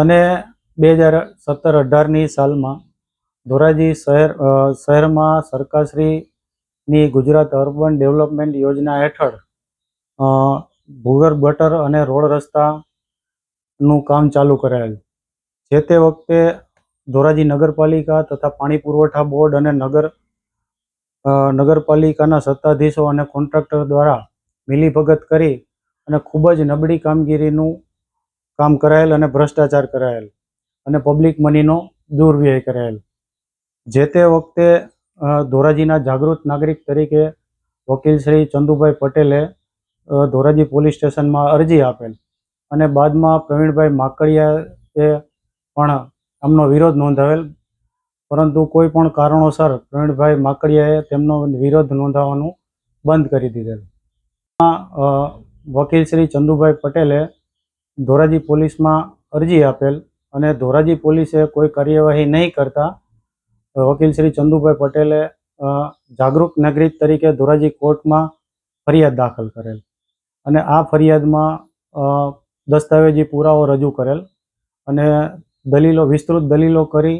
સને બે હજાર સત્તર અઢારની સાલમાં ધોરાજી શહેર શહેરમાં સરકારશ્રીની ગુજરાત અર્બન ડેવલપમેન્ટ યોજના હેઠળ ભૂગર્ભ ગટર અને રોડ રસ્તાનું કામ ચાલુ કરાયેલ જે તે વખતે ધોરાજી નગરપાલિકા તથા પાણી પુરવઠા બોર્ડ અને નગર નગરપાલિકાના સત્તાધીશો અને કોન્ટ્રાક્ટર દ્વારા મિલીભગત કરી અને ખૂબ જ નબળી કામગીરીનું કામ કરાયેલ અને ભ્રષ્ટાચાર કરાયેલ અને પબ્લિક મનીનો દુર્વ્યય કરાયેલ. જે તે વખતે ધોરાજીના જાગૃત નાગરિક તરીકે વકીલ શ્રી ચંદુભાઈ પટેલે ધોરાજી પોલીસ સ્ટેશનમાં અરજી આપેલ અને બાદમાં પ્રવીણભાઈ માકડિયાએ પણ આમનો વિરોધ નોંધાવેલ. પરંતુ કોઈ પણ કારણોસર પ્રવીણભાઈ માકડિયાએ તેમનો વિરોધ નોંધાવવાનું બંધ કરી દીધેલ. વકીલ શ્રી ચંદુભાઈ પટેલે ધોરાજી પોલીસમાં અરજી આપેલ અને ધોરાજી પોલીસે કોઈ કાર્યવાહી નહીં કરતા વકીલ શ્રી ચંદુભાઈ પટેલે જાગૃત નાગરિક તરીકે ધોરાજી કોર્ટમાં ફરિયાદ દાખલ કરેલ અને આ ફરિયાદમાં દસ્તાવેજી પુરાવો રજૂ કરેલ અને દલીલો, વિસ્તૃત દલીલો કરી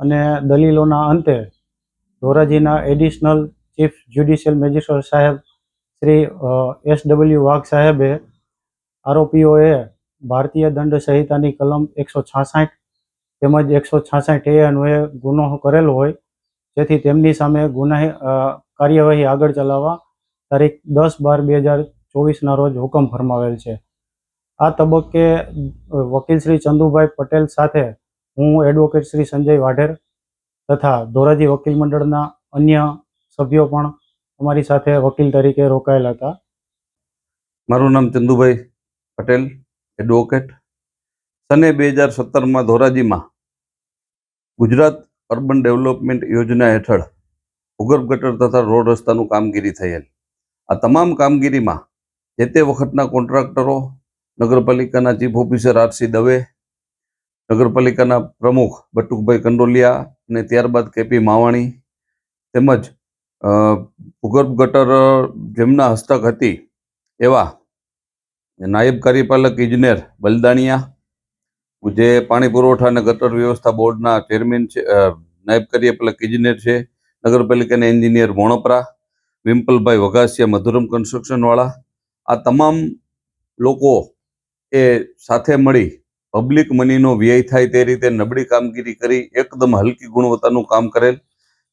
અને દલીલોના અંતે ધોરાજીના એડિશનલ ચીફ જ્યુડિશિયલ મેજિસ્ટ્રેટ સાહેબ શ્રી એસ ડબલ્યુ વાઘ સાહેબે આરોપીઓએ ભારતીય દંડ સંહિતાની કલમ એકસો છાસઠ તેમજ એકસો છાસઠ એ અન્વયે ગુનો કરેલો હોય, જેથી તેમની સામે ગુનાહી કાર્યવાહી આગળ ચલાવવા તારીખ દસ બાર બે હજાર ચોવીસના રોજ હુકમ ફરમાવેલ છે. આ તબક્કે વકીલ શ્રી ચંદુભાઈ પટેલ સાથે હું એડવોકેટ શ્રી સંજય વાઢેર તથા ધોરાજી વકીલ મંડળના અન્ય સભ્યો પણ અમારી સાથે વકીલ તરીકે રોકાયેલા હતા. મારું નામ ચંદુભાઈ પટેલ. એડવોકેટ સને બે હજાર સત્તરમાં ધોરાજીમાં ગુજરાત અર્બન ડેવલપમેન્ટ યોજના હેઠળ ભૂગર્ભ ગટર તથા રોડ રસ્તાનું કામગીરી થયેલ. આ તમામ કામગીરીમાં જે તે વખતના કોન્ટ્રાક્ટરો, નગરપાલિકાના ચીફ ઓફિસર આરસી દવે, નગરપાલિકાના પ્રમુખ બટુકભાઈ કંડોલિયા અને ત્યારબાદ કેપી માવાણી તેમજ ભૂગર્ભ ગટર જેમના હસ્તક હતી એવા નાયબ કાર્યપાલક ઇજનેર બલદાણિયા, જે પાણી પુરવઠા અને ગટર વ્યવસ્થા બોર્ડના ચેરમેન છે નાયબ કાર્યપાલક ઇજનેર છે, નગરપાલિકાના એન્જિનિયર મોણપરા વિમ્પલભાઈ વઘાસિયા મધુરમ કન્સ્ટ્રક્શનવાળા, આ તમામ લોકો એ સાથે મળી પબ્લિક મનીનો વ્યય થાય તે રીતે નબળી કામગીરી કરી, એકદમ હલકી ગુણવત્તાનું કામ કરેલ.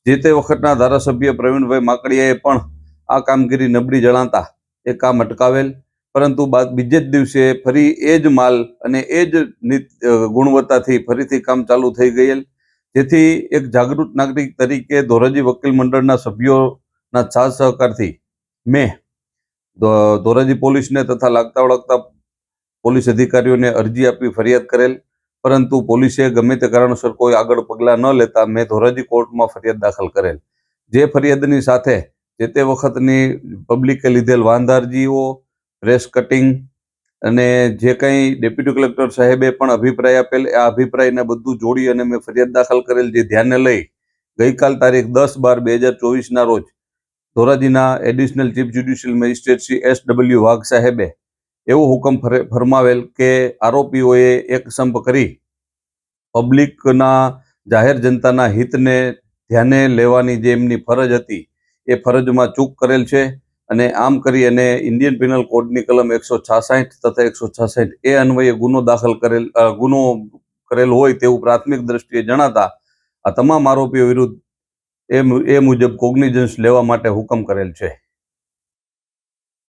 જે તે વખતના ધારાસભ્ય પ્રવીણભાઈ માકડિયાએ પણ આ કામગીરી નબળી જણાતા એ કામ અટકાવેલ. પરંતુ બીજે જ દિવસે ફરી એ જ માલ અને એ જ ગુણવત્તાથી ફરીથી કામ ચાલુ થઈ ગયેલ. જેથી એક જાગૃત નાગરિક તરીકે ધોરાજી વકીલ મંડળના સભ્યોના સાથ સહકારથી મેં ધોરાજી પોલીસને તથા લાગતા વળગતા પોલીસ અધિકારીઓને અરજી આપી ફરિયાદ કરેલ. પરંતુ પોલીસે ગમે તે કારણસર કોઈ આગળ પગલાં ન લેતા મેં ધોરાજી કોર્ટમાં ફરિયાદ દાખલ કરેલ. જે ફરિયાદની સાથે જે તે વખતની પબ્લિકે લીધેલ વાંધારજીઓ પ્રેસ કટિંગ અને જે કંઈ ડેપ્યુટી કલેક્ટર સાહેબે પણ અભિપ્રાય આપેલ આ અભિપ્રાયને બધું જોડી અને મેં ફરિયાદ દાખલ કરેલ જે ધ્યાને લઈ ગઈકાલ તારીખ દસ બાર બે હજાર ચોવીસના રોજ ધોરાજીના additional chief judicial magistrate Shri S W Wagh સાહેબે એવો હુકમ ફરે- ફરમાવેલ કે આરોપીઓએ એક સંપ કરી પબ્લિકના, જાહેર જનતાના હિતને ધ્યાને લેવાની જે એમની ફરજ હતી, એ ફરજમાં ચૂક કરેલ છે. અને આમ કરી અને ઇન્ડિયન પિનલ કોડની કલમ એકસો છાસઠ તથા એકસો છાસઠ એ અન્વયે ગુનો દાખલ કરેલ ગુનો કરેલ હોય તેવું પ્રાથમિક દ્રષ્ટિએ જણાતા આ તમામ આરોપીઓ વિરુદ્ધ એ એ મુજબ કોગ્નિઝન્સ લેવા માટે હુકમ કરેલ છે.